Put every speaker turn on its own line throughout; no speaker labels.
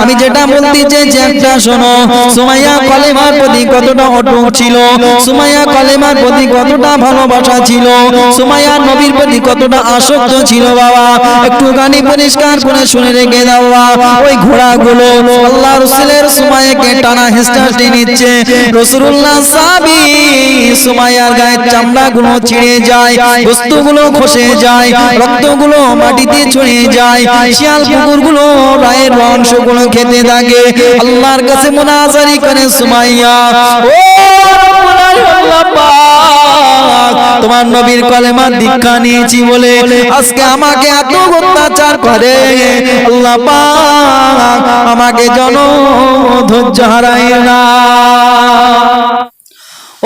আমি যেটা বলতে চেয়েছি একটা শোনো। সুমাইয়া কলেমার প্রতি কতটা অটুট ছিল? সুমাইয়া কলেমার প্রতি কতটা ভালোবাসা ছিল? সুমাইয়া নবীর প্রতি কতটা আসক্ত ছিল বাবা? একটুখানি পরিষ্কার করে শুনে রেখে দাও। ওই ঘোড়াগুলো আল্লাহ রসুলের সুমাইয়াকে টানা হেস্টাস্টি নিচ্ছে। রসুল্লাহ সাবি সুমাইয়ার গায়ের চামড়াগুলো ছিঁড়ে যায় বস্তুগুলো খসে যায় রক্তগুলো মাটিতে ছড়িয়ে যায় শিয়াল কুকুরগুলো রায়ের অংশগুলো খেতে থাকে। আল্লাহর কাছে মুনাজারি করে সুমাইয়া, ও তোমার নবীর কলেমা দীক্ষা নিয়েছি বলে আজকে আমাকে এত অত্যাচার করে। আল্লাহ আমাকে জন ধৈর্য হারাই না।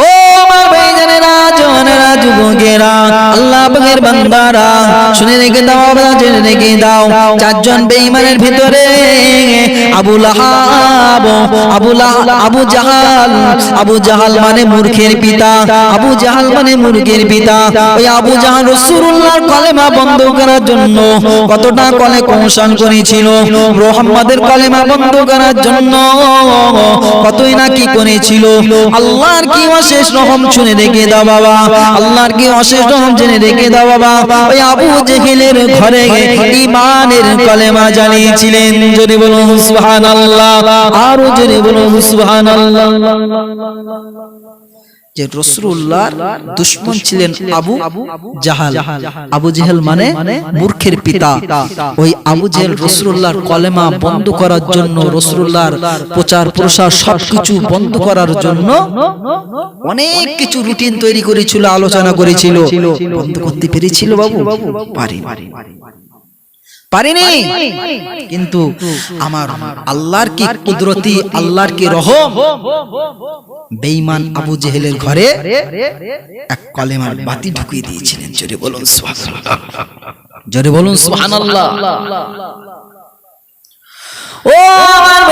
ও আমার জওয়ানেরা যুবকেরা, আল্লাহ পাকের বান্দারা, শুনে রেখে দাও আমরা জেনে রেখে দাও, চারজন বেঈমানের ভিতরে আবু লাহাব, আবু আবু জাহাল আবু জাহাল মানে মূর্খের পিতা, আবু জাহাল মানে মূর্খের পিতা। ওই আবু জাহাল রাসূলুল্লাহর কলেমা বন্ধ করার জন্য কতটা কলে কৌশল করেছিল? মোহাম্মদের কলেমা বন্ধ করার জন্য কতই না কি করেছিল? আল্লাহর কি অশেষ রহম শুনে রেখে দাও বাবা। আল্লাহর কি অশেষ রহম জেনে রেখে দাও বাবা। ওই আবু জেহেলের ঘরে ইমানের কলেমা জানিয়েছিলেন। যদি বলুন, সুবহানাল্লাহ। আরও যদি বলুন, সুবহানাল্লাহ। যে রসুল্লাহর দুশ্মন ছিলেন আবু জাহাল। আবু জেহেল মানে মূর্খের পিতা। ওই আবু জেহেল রসুল্লাহর কলেমা বন্ধ করার জন্য রসুল্লাহর প্রচার প্রসার সবকিছু বন্ধ করার জন্য অনেক কিছু রুটিন তৈরি করেছিল আলোচনা করেছিল বন্ধ করতে পেরেছিল বাবু? পারি। পারিনি। কিন্তু আমার আল্লাহর কি কুদরতি আল্লাহর কি রহম? বেঈমান আবু জেহেলের ঘরে এক কলেমার বাতি ঢুকিয়ে দিয়েছিলেন। জোরে বলুন সুবহানাল্লাহ। জোরে বলুন সুবহানাল্লাহ। ও আমার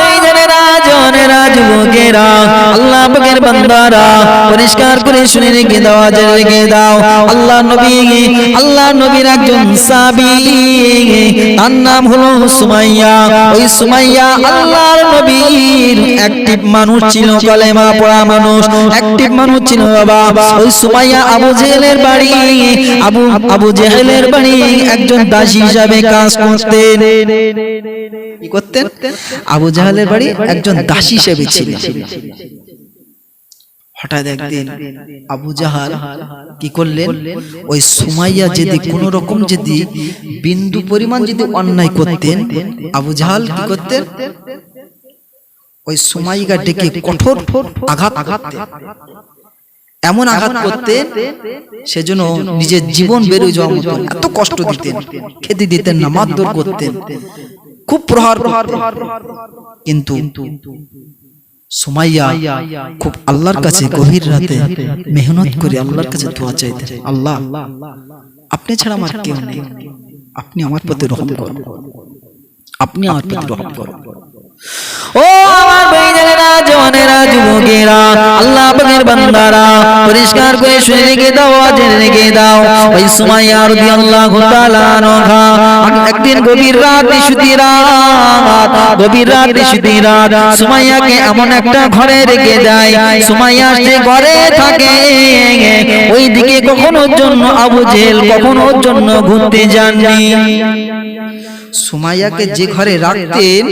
যুবকেরা আল্লাহ পাকের বান্দারা, পরিষ্কার করে শুনে রেখে দাও রেখে দাও। আল্লাহ নবী, আল্লাহ নবীর একজন তার নাম হলো সুমাইয়া। ওই সুমাইয়া আল্লাহর নবীর মানুষ ছিল, কলেমা পড়া মানুষ মানুষ ছিল বাবা। ওই সুমাইয়া আবু জেহেলের বাড়ি, আবু আবু জেহেলের বাড়ি একজন দাসী হিসাবে কাজ করতেন। কি করতেন? আবু জাহালের বাড়ি একজন দাসী হিসেবে ছিলেন। হঠাৎ একদিন আবু জাহাল কি করলেন? ওই সুমাইয়া যদি কোন রকম যদি বিন্দু পরিমাণ যদি অন্যায় করতেন আবু জাহাল কি করতেন? ওই সুমাইয়া ডেকে কঠোর আঘাত আঘাত এমন আঘাত করতেন সেজন্য নিজের জীবন বেরোয় যাওয়ার মতো এত কষ্ট দিতেন খেতে দিতেন না মারধর করতেন। খুব প্রহার করতেন। কিন্তু সুমাইয়া খুব আল্লাহর কাছে গভীর রাতে মেহনত করে আল্লাহর কাছে দোয়া চাইতে আল্লাহ আপনি ছাড়া আমার কেউ নেই। আপনি আমার প্রতি রহম করুন। আপনি আমার প্রতি রহম করুন। ও আমার ভাইজানেরা জওয়ানেরা, যুবকেরা, আল্লাহ পাকের বান্দারা, পরিষ্কার করে শুনে রেখে দাও আজ রেখে দাও। ওই সুমাইয়া রাদিয়াল্লাহু তাআলা আনহা একদিন গভীর রাত শুধু রাত, গভীর রাত শুধু রাত, সুমাইয়াকে এমন একটা ঘরে রেখে দেয় সুমাইয়া সে ঘরে থাকে ওই দিকে কখনোর জন্য আবু জেহেল কখনোর জন্য ঘুরতে যাননি। সুমাইয়াকে যে ঘরে রাখতেন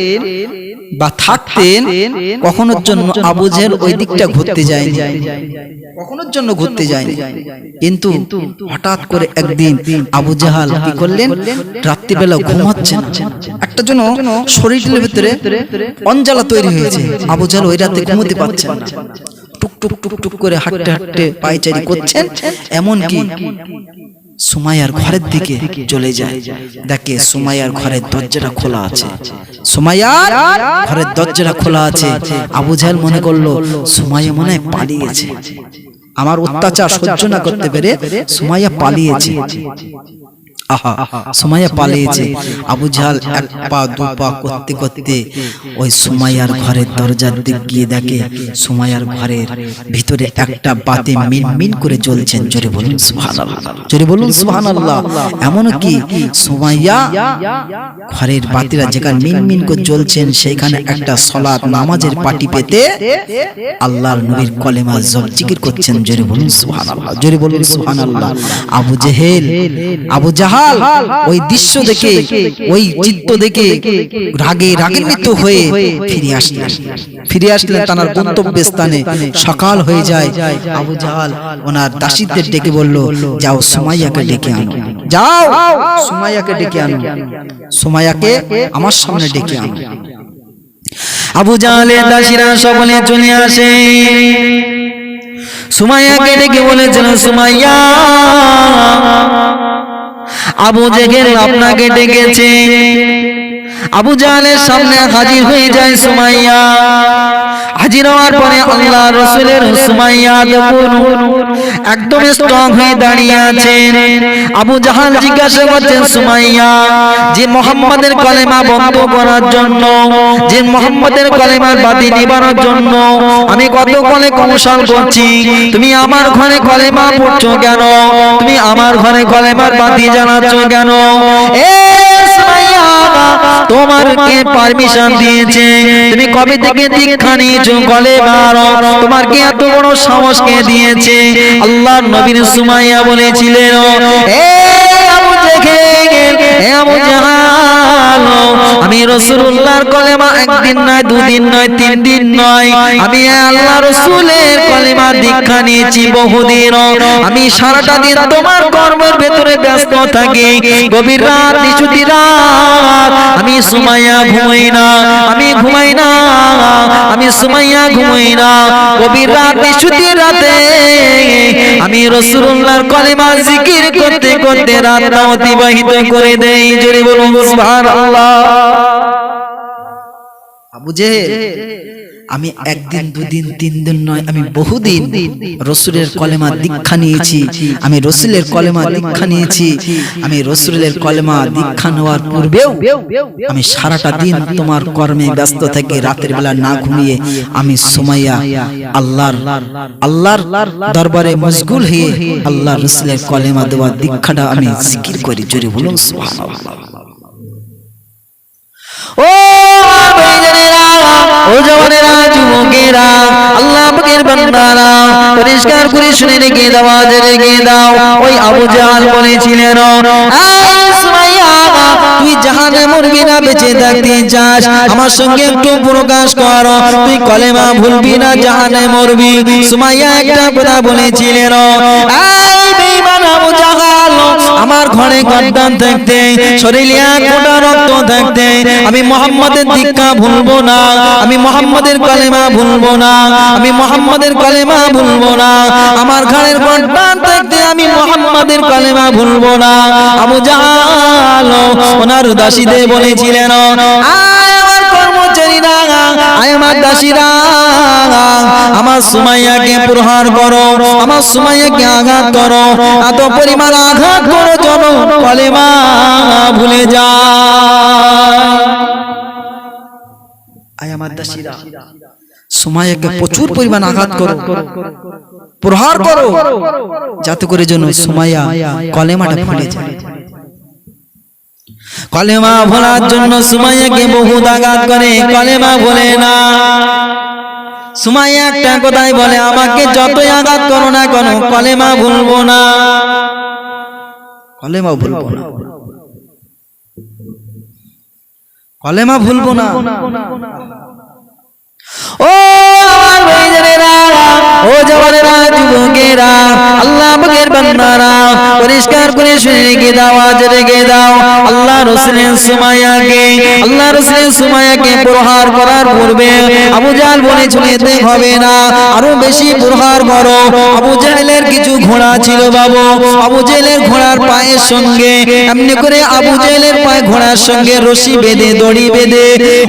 বা থাকতেন, কখনোর জন্য আবু জেহেল ওই দিকটা ঘুরতে যায়নি। কখনোর জন্য ঘুরতে যায়নি। কিন্তু হঠাৎ করে একদিন আবু জাহাল কি করলেন? রাত্রিবেলা ঘুমাচ্ছেন একটা জন্য শরীরের ভিতরে অঞ্জালা তৈরি হয়েছে। আবু জাহাল ওই রাতে ঘুমোতে পারছেন না। টুক টুক টুক টুক করে হাঁটতে হাঁটতে পায়চারি করছেন। এমন কি সুমাইয়ার ঘরের দিকে চলে যায়। দেখে সুমাইয়ার ঘরের দরজাটা খোলা আছে। সুমাইয়ার ঘরের দরজাটা খোলা আছে। আবু জাহেল মনে করল সুমাইয়া মনে পালিয়েছে। আমার অত্যাচার সহ্য না করতে পেরে সুমাইয়া পালিয়েছে। আহা, সুমাইয়া পালিয়েছে। আবু জাহাল এক পা, দু পা করতে করতে ওই ঘরের দরজার দিক গিয়ে দেখে ঘরের ভিতরে একটা মিন মিন করে জ্বলছেন। জোরে বলুন জোরে বলুন এমন কি ঘরের বাতিরা যেখানে মিন মিন করে জ্বলছেন, সেইখানে একটা সলাৎ নামাজের পাটি পেতে আল্লাহর নবীর কলেমা জব জিকির করছেন। জোরে বলুন জোরে বলুন, সুবহানাল্লাহ। আবু জেহেল, আবু জাহাল ওই দৃশ্য দেখে ওই চিত্ত দেখে রাগে রাগান্বিত হয়ে ফিরে আসলেন। ফিরে আসলেন তার গন্তব্য স্থানে সকাল হয়ে যায়। আবু জাহাল ওনার দাসীদের ডেকে বলল যাও সুমাইয়াকে ডেকে আনো। যাও সুমাইয়াকে ডেকে আনো। সুমাইয়াকে আমার সামনে ডেকে আনো। আবু জাহালের দাসীরা সকলে চলে আসে। সুমাইয়াকে ডেকে বলেছিল সুমাইয়া আবু জেগের কেটে গেছে আবু জাহালের সামনে হাজির হয়ে যায় সুমাইয়া। হাজির হওয়ার পরে আল্লাহ রসুলের সুমাইয়া একদম স্ট্রং হয়ে দাঁড়িয়ে আছেন। আবু জাহাল জিজ্ঞাসা করছেন সুমাইয়া যে মোহাম্মদের কলেমা বন্ধ করার জন্য যে মোহাম্মদের কলেমার বাতি নিবানোর জন্য আমি কত কলে কৌশল করছি তুমি আমার ঘরে কলেমা পড়ছো কেন? তুমি আমার ঘরে কলেমার বাতি জ্বালাচ্ছ কেন? এ তোমার কে পারমিশন দিয়েছে? তুমি কবে থেকে দীক্ষা নিয়েছো গলে বারো? তোমার কে এত বড় সাহস কে দিয়েছে? আল্লাহ নবীন সুমাইয়া বলেছিলেন এ আবু জেহেল, এ আবু জাহাল, আমি রসুল্লাহর কলেমা একদিন নয়, দুদিন নয়, তিন দিন নয়। আমি আল্লাহ রসুলের কলেমা দীক্ষা নিয়েছি বহুদিন আমি সারাটা দিন তোমার কর্মের ভেতরে ব্যস্ত থাকি। গভীর রাত রাত। আমি সুমাইয়া ঘুমাই না। আমি ঘুমাই না। আমি সুমাইয়া ঘুমাই না। গভীর রাত রাতে। আমি রসুল্লাহর কলেমা জিকির করতে করতে রাতটা অতিবাহিত করে দেই। জোরে বলুন, সুবহানাল্লাহ। আমি একদিন, দুদিন তিন দিন নয়, আমি বহুদিন রসুলের কলেমা দীক্ষা নিয়েছি। আমি রসুলের কলেমা দীক্ষা নিয়েছি। আমি রসুলের কলেমা দীক্ষা নেওয়ার পূর্বেও আমি সারাটা দিন তোমার কর্মে ব্যস্ত থেকে রাতের বেলা না ঘুমিয়ে আমি সুমাইয়া আল্লাহর আল্লাহর দরবারে মশগুল হয়ে আল্লাহ রসুলের কলেমা দেওয়া দীক্ষাটা আমি জিকির করি। জোরে বলুন ও জওয়ানেরা যুবকেরা আল্লাহ পাকের বান্দারা, পরিষ্কার করে শুনে রেখে দাও আজ রেখে দাও। ওই আবু জাহাল বলেছিলেন তুই জাহানে মরবি না, বেঁচে থাকতে চাস। আমার সঙ্গে একটু প্রকাশ কর, তুই কলেমা ভুলবি না, জাহানে মরবি। সুমাইয়া একটা কথা বলেছিলেন জাহাল আমার ঘরে গদ্দান থাকতে শরীরে কোটা রক্ত থাকতে আমি মোহাম্মদের দীক্ষা ভুলবো না, আমি মোহাম্মদের কালেমা ভুলবো না, আমি মোহাম্মদের কলেমা ভুলবো না, আমার ঘরের গদ্দান থাকতে আমি মোহাম্মদের কালেমা ভুলবো না। আবু জাহাল, ওনার দাসীদের বলেছিলেন কর্মচারীরা আয় আমার দাসীরা, আমার সুমাইয়াকে প্রহার করো, আমার সুমাইয়াকে আঘাত করো, এত পরিমাণ আঘাত করো যেন কলেমা ভুলে আমার দাসীরা, সুমাইয়াকে প্রচুর পরিমাণ আঘাত করো, প্রহার করো, যাতে করে যেন সুমাইয়া কলেমাটা ভুলে যায়। কলেমা ভোলার জন্য সুমাইয়াকে বহু আঘাত করে। কলেমা ভোলে না। সুমাইয়া একটা কথাই বলে, আমাকে যতই আঘাত করো না কেন, কলেমা ভুলবো না। কলেমা ভুলবো না। কলেমা ভুলবো না। ও আমার ভাইজানেরা ও জওয়ানেরা, যুবকেরা, আল্লাহ পাকের বান্দারা, পরিষ্কার করে শুনে রেখে দাও, আজ রেখে দাও। ঘোড়া ছিল বাবু। আবু ঘোড়ার সঙ্গে, এমনি করে আবু পায়ে ঘোড়ার সঙ্গে রশি বেঁধে, দড়ি বেঁধে,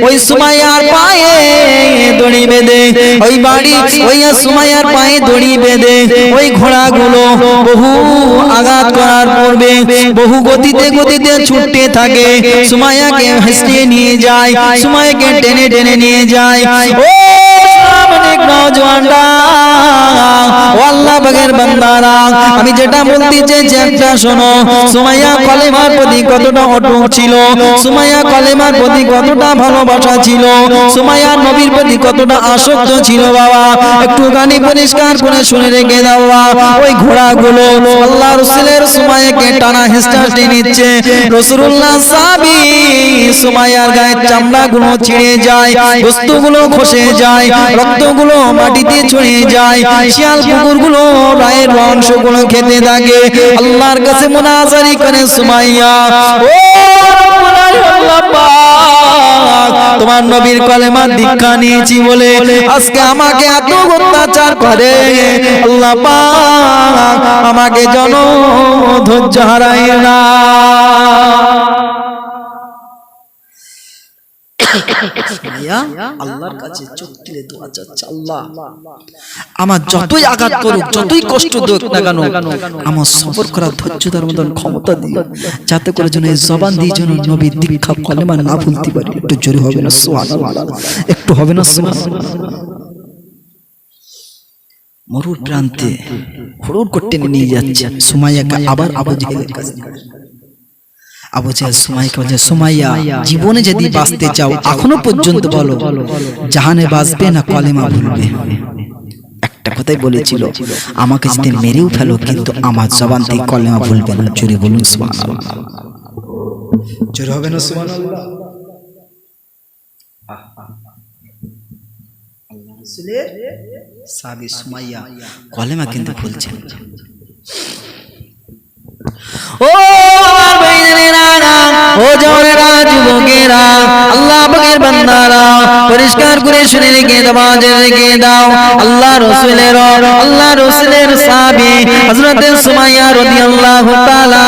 ওই সুমাইয়ার পায়ে দড়ি বেঁধে, ওই বাড়ি, ওই সুমাইয়ার পায়ে দড়ি বেঁধে, ওই ঘোড়াগুলো বহু আঘাত করার পূর্বে বহু গতিতে গতিতে ছুটতে থাকে। সুমায়াকে হাসিয়ে নিয়ে যায় সুমায়াকে টেনে টেনে নিয়ে যায়। ও সামনে নওজওয়ানরা ও আল্লাহ বাগের বান্দারা, আমি যেটা বলতে চাইছি একটা শোনো, সুমাইয়া কলেমার প্রতি কতটা অটুট ছিল, সুমাইয়া কলেমার প্রতি কতটা ভালোবাসা ছিল, সুমাইয়া নবীর প্রতি কতটা আসক্ত ছিল বাবা, একটুখানি পরিষ্কার করে শুনে রেখে দাও ওই ঘোড়াগুলো আল্লাহ রসুলের সুমাইয়াকে টানা হেস্টাস্টি নিচ্ছে রসুল্লাহ সাবি সুমাইয়ার গায়ের চামড়াগুলো ছিঁড়ে যায়, বস্তুগুলো খসে যায়, রক্তগুলো মাটিতে ছড়িয়ে যায় শিয়াল কুকুরগুলো রায়ের অংশগুলো খেতে থাকে। আল্লাহর কাছে মোনাজারি করে সুমাইয়া, ও তোমার নবীর কলেমা দীক্ষা নিয়েছি বলে আজকে আমাকে এত অত্যাচার করে। আল্লাহ আমাকে জন ধৈর্য হারাই না। আল্লাহর কাছে চোখ তুলে দোয়া চাচ্ছে আল্লাহ। আমার যতই আঘাত করুক যতই কষ্ট দিক না কেন আমার সফর করার ধৈর্য তার মতন ক্ষমতা দিও। যাতে করে যেন এই জবান দিয়ে যেন নবীর দীক্ষা কলেমা না ভুলতে পারি। একটু জোরে হবে না? সোহান একটু হবে না? সোহান মরুর প্রান্তে হুড়ুর করতে নিয়ে যাচ্ছে সুমাইয়াকে আবার আবু জেহেলের কাছে। আবু জেহেল সুমাইয়াকে বলছে সুমাইয়া জীবনে যদি বাঁচতে চাও এখনও পর্যন্ত বলো জাহানে বাঁচবে না কলেমা ভুলবে একটা কথাই বলেছিল আমাকে যদি মেরেও ফেলো কিন্তু আমার জবান থেকে কলেমা ভুলবে না। জোরে বলুন সুবহানাল্লাহ। জোরে হবে না সুবহানাল্লাহ? সাবি সুমাইয়া কলেমা কিন্তু ভুলছেন। ও আমার ভাইয়েরা, ও জওয়ানেরা, যুবকেরা, আল্লাহ পাকের বান্দারা, পরিষ্কার করে শুনে রেখে দাও রেখে দাও। আল্লাহ রসুলের আল্লাহ রসুলের সাহাবী হযরত সুমাইয়া রাদিয়াল্লাহু তাআলা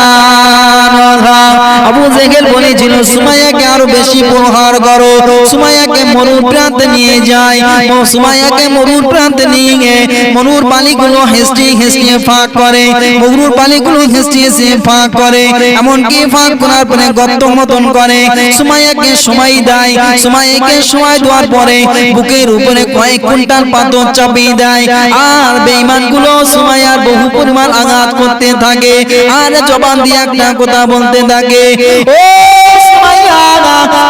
জেহেল বলেছিল সুমাইয়াকে আরও বেশি প্রহার করো। সুমাইয়াকে মরুর প্রান্তে নিয়ে যায়। ও সুমাইয়াকে মরুর প্রান্তে নিয়ে গিয়ে মরুর পানিগুলো হেসটি হেসটিয়ে ফাঁক করে। মরুর পানিগুলো হেসটি হেসে ফাঁক করে। এমনকি ফাঁক করার পরে গর্ত মতন করে। সুমাইয়াকে সময় দেয়। সুমাইয়াকে সময় দেওয়ার পরে বুকের উপরে কয়েক কুইন্টাল পাথর চাপিয়ে দেয়। আর বেঈমানগুলো সুমাইয়ার বহু পরিমাণ আঘাত করতে থাকে। আর জবান দিয়ে একটা কথা বলতে থাকে।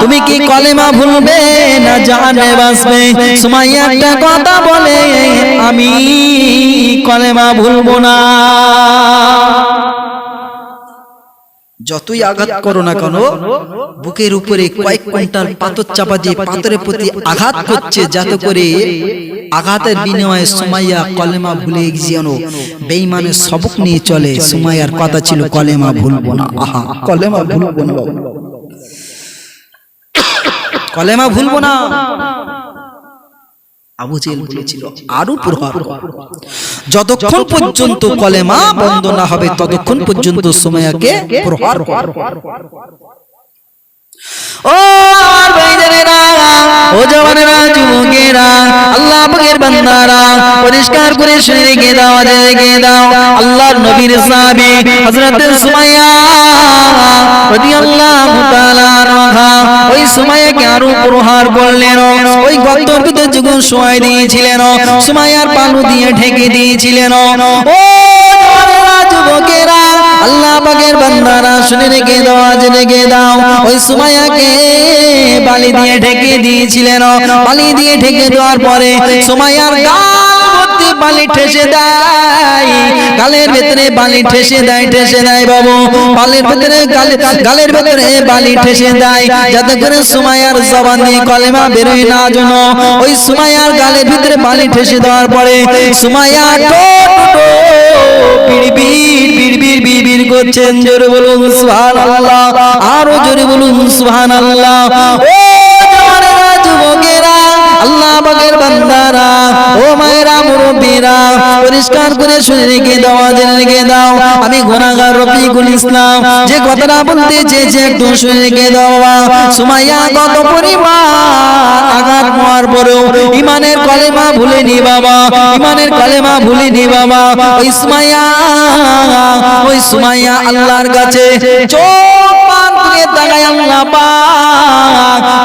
তুমি কি কলেমা ভুলবে? না জানে বাসবে সুমাইয়া একটা কথা বলে, আমি কলেমা ভুলবো না। যতই আঘাত করো না কেন, বুকের উপরে কয়েক কুইন্টাল পাথর চাপা দিয়ে পাথরের প্রতি আঘাত করছে, যাতে করে আঘাতের বিনিময়ে সুমাইয়া কলেমা ভুলে যেন বেঈমানের সবক নিয়ে চলে, সুমাইয়ার কথা ছিল, কলেমা ভুলবো না। আহা, কলেমা ভুলবো না। কলেমা ভুলবো না। আবু জেল বলেছিল আরও প্রহার যতক্ষণ পর্যন্ত কলেমা বন্ধ না হবে ততক্ষণ পর্যন্ত সময়কে প্রহার। ও আমার ও জওয়ানেরা, যুবকেরা, আল্লাহ পাকের বান্দারা, পরিষ্কার করে শুনে রেখে দাও রেখে দাও। আল্লাহর নবীর হযরত সুমাইয়া রাদিয়াল্লাহু তাআলা আনহা ওই সুমাইয়াকে আরও প্রহার করলেন, ওই গর্তের ভিতরে যখন শোয়াই দিয়েছিলেন, সুমাইয়ার পালু দিয়ে ঢেকে দিয়েছিলেন। ও পাকের বান্দারা শুনে রেখে দাও, আজ রেখে দাও। ওই সুমাইয়াকে বালি দিয়ে ঢেকে দিয়েছিলেন। বালি দিয়ে ঢেকে দেওয়ার পরে সুমাইয়ার গাল ভর্তি বালি ঠেসে দেয়। গালের ভেতরে ঠেসে দেয় ঠেসে দেয় বাবু। ভেতরে গালের ভেতরে বালি ঠেসে দেয়। যাতে করে দিয়ে কলেমা না জন্য ওই গালের ভিতরে বালি ঠেসে দেওয়ার পরে সুমাইয়া টোট বিড়বিড় বিড়বিড় বিড়বিড় করছেন। জোরে বলুন সুবহানাল্লাহ। আরও জোরে বলুন সুবহানাল্লাহ। ও পাকের বান্দারা, ও মায়েরা, মুরব্বীরা, পরিষ্কার করে শুনে রেখে দাও আজ রেখে দাও, আমি গুনাহগার রফিকুল ইসলাম। যে কথাটা বলতে চেয়েছে একটু শুনে রেখে। সুমাইয়া কত পরিমাণ আঘাত হওয়ার পরেও ইমানের কলেমা বাবা। ইমানের কলেমা বাবা। ওই সুমাইয়া ওই সুমাইয়া আল্লাহর কাছে চোখ পান তাকায়, আল্লাহ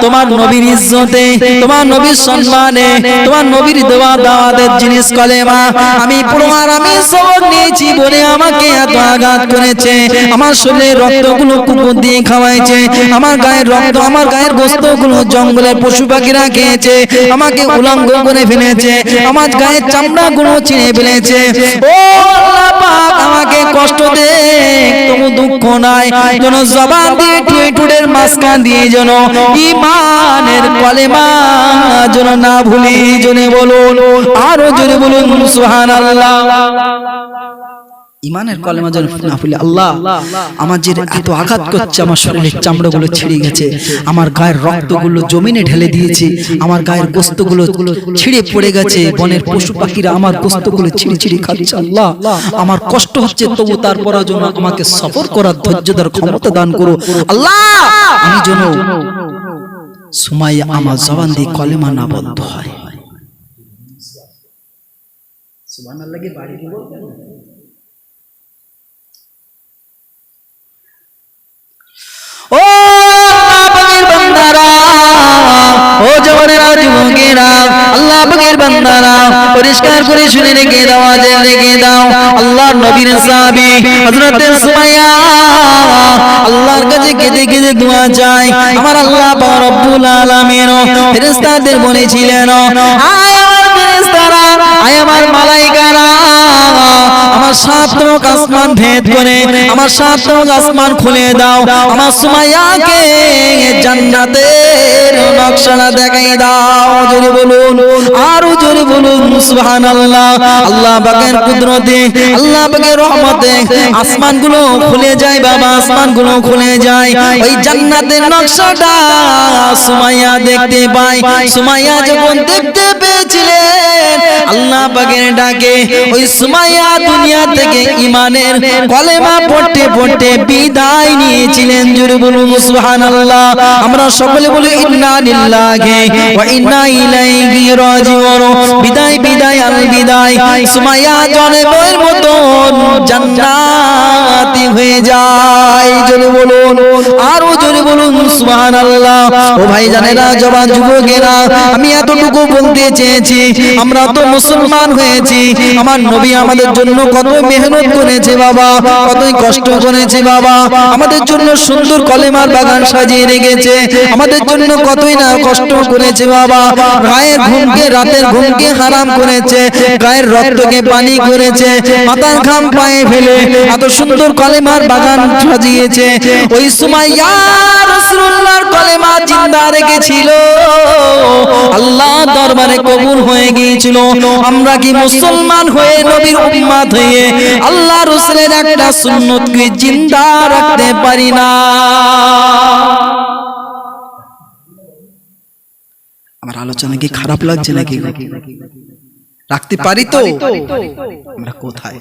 তোমার নবীর ইজ্জতে তোমার নবীর সম্মানে তোমার নবীর দেওয়া দাওয়াতের জিনিস কলেমা আমি পুরো আর আমি সবক নিয়েছি বলে আমাকে এত আঘাত করেছে। আমার শরীরের রক্তগুলো কুকুর দিয়ে খাওয়াইছে আমার গায়ের রক্ত আমার গায়ের গোস্তগুলো জঙ্গলের পশু পাখিরা খেয়েছে আমাকে উলঙ্গ করে ফেলেছে আমার গায়ের চামড়াগুলো ছিঁড়ে ফেলেছে। ও আল্লাহ পাক আমাকে কষ্ট দে তবু দুঃখ নাই যেন জবান দিয়ে টুয়ে টুডের মাঝখান দিয়ে যেন ইমানের কলেমা যেন না ভুলি জনে বলুন, আরও জোরে বলুন সুহান আল্লাহ ইমানের কলেমা যেন না ভুলি, আল্লাহ, আমার যে এত আঘাত করছে, আমার শরীরের চামড়াগুলো ছিঁড়ে গেছে, আমার গায়ের রক্তগুলো জমিনে ঢেলে দিয়েছি, আমার গায়ের গোস্তগুলো ছিঁড়ে পড়ে গেছে, বনের পশু পাখিরা আমার গোস্তগুলো ছিঁড়ে ছিঁড়ে খাচ্ছে, আল্লাহ, আমার কষ্ট হচ্ছে, তবু তারপর জন্য আমাকে সফর করার ধৈর্য ধর ক্ষমতা দান করো আল্লাহ, আমি যেন সুমাইয়া আমার জবান দিয়ে কলেমা না বদ্ধ হয়। ও বান্দারা ও জওয়ানেরা যুবকেরা আল্লাহ পাকের বান্দারা করে শুনে রেখে দাও আজ রেখে দাও। আল্লাহর নবীর সাহাবী হযরত সুমাইয়া আল্লাহর কাছে কেঁদে কেঁদে দোয়া চাই আমার আল্লাহ পাক রব্বুল আলামিন ফেরেশতাদের বলেছিলেন, আয় আমার ফেরেশতারা, আয় আমার মালাইকারা, আমার সাতক আসমান ভেদ করে, আমার সাতক আসমান খুলে দাও। আমার সুমাইয়াকে দেখাই দাও, জোরে বলুন, আরও জোরে বলুন, সুবহানাল্লাহ। আল্লাহ পাকের কুদরতে, আল্লাহ পাকের রহমতে আসমানগুলো খুলে যায়, বাবা, আসমানগুলো খুলে যায়। ওই জান্নাতের নকশাটা সুমাইয়া দেখতে সুমাইয়া যখন দেখতে পেয়েছিলেন, আল্লাহ পাকের ডাকে, ওই সুমাইয়া দুনিয়া থেকে ইমানের কলেমা পড়তে পড়তে বিদায় নিয়েছিলেন জুড়ে বলুন, সুবহানাল্লাহ। আমরা সকলে বলি ইন্না লিল্লাহি ওয়া ইন্না ইলাইহি রাজিউন বিদায় বিদায় আল বিদায়। সুমাইয়া জনমের মতন জান্নাতি। হয়ে যায়। জোরে বলুন, আরও জোরে বলুন, সুবহানাল্লাহ। ও ভাই জানেরা জবান যুবকেরা আমি এতটুকু বলতে চেয়েছি, আমরা তো মুসলমান হয়েছি। আমার নবী আমাদের জন্য কত মেহনত করেছে বাবা, কতই কষ্ট করেছে বাবা। আমাদের জন্য সুন্দর কলেমার বাগান সাজিয়ে রেখেছে। আমাদের জন্য কতই না কষ্ট করেছে বাবা। গায়ের ঘুমকে, রাতের ঘুমকে হারাম করেছে। গায়ের রক্তকে পানি করেছে। মাথার ঘাম পায়ে ফেলে। এত সুন্দর কলেমার বাগান সাজিয়েছে। ওই সময় ইয়া রাসূলুল্লাহর কলেমা জিন্দা রেখেছিল। আল্লাহ দরবারে কবুল হয়ে গিয়েছিল। আমরা কি মুসলমান হয়ে নবীর উম্মত হয়ে আল্লাহ রাসূলের একটা সুন্নতকে জিন্দা রাখতে পারি না? আমার আলোচনা কি খারাপ লাগছে নাকি রাখতে পারি তো। আমরা কোথায়?